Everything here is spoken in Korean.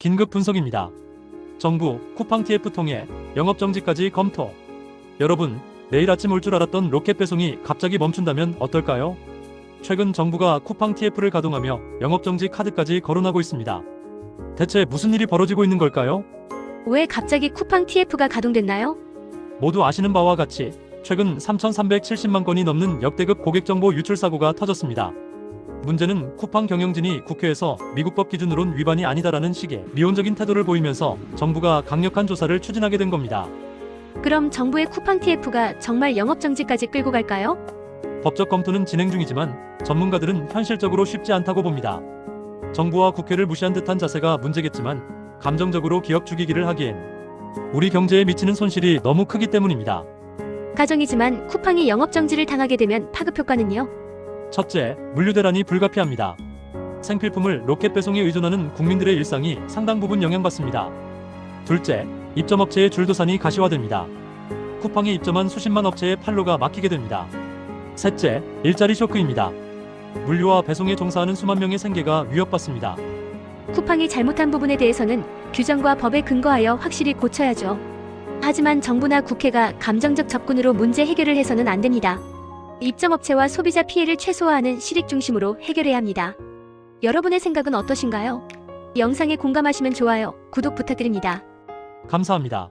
긴급 분석입니다. 정부 쿠팡 TF 통해 영업 정지까지 검토. 여러분, 내일 아침 올 줄 알았던 로켓 배송이 갑자기 멈춘다면 어떨까요? 최근 정부가 쿠팡 TF를 가동하며 영업 정지 카드까지 거론하고 있습니다. 대체 무슨 일이 벌어지고 있는 걸까요? 왜 갑자기 쿠팡 TF가 가동됐나요? 모두 아시는 바와 같이 최근 3,370만 건이 넘는 역대급 고객 정보 유출 사고가 터졌습니다. 문제는 쿠팡 경영진이 국회에서 미국법 기준으론 위반이 아니다라는 식의 미온적인 태도를 보이면서 정부가 강력한 조사를 추진하게 된 겁니다. 그럼 정부의 쿠팡 TF가 정말 영업 정지까지 끌고 갈까요? 법적 검토는 진행 중이지만 전문가들은 현실적으로 쉽지 않다고 봅니다. 정부와 국회를 무시한 듯한 자세가 문제겠지만 감정적으로 기업 죽이기를 하기엔 우리 경제에 미치는 손실이 너무 크기 때문입니다. 가정이지만 쿠팡이 영업 정지를 당하게 되면 파급 효과는요? 첫째, 물류 대란이 불가피합니다. 생필품을 로켓 배송에 의존하는 국민들의 일상이 상당 부분 영향받습니다. 둘째, 입점 업체의 줄도산이 가시화됩니다. 쿠팡에 입점한 수십만 업체의 판로가 막히게 됩니다. 셋째, 일자리 쇼크입니다. 물류와 배송에 종사하는 수만 명의 생계가 위협받습니다. 쿠팡이 잘못한 부분에 대해서는 규정과 법에 근거하여 확실히 고쳐야죠. 하지만 정부나 국회가 감정적 접근으로 문제 해결을 해서는 안 됩니다. 입점업체와 소비자 피해를 최소화하는 실익 중심으로 해결해야 합니다. 여러분의 생각은 어떠신가요? 영상에 공감하시면 좋아요, 구독 부탁드립니다. 감사합니다.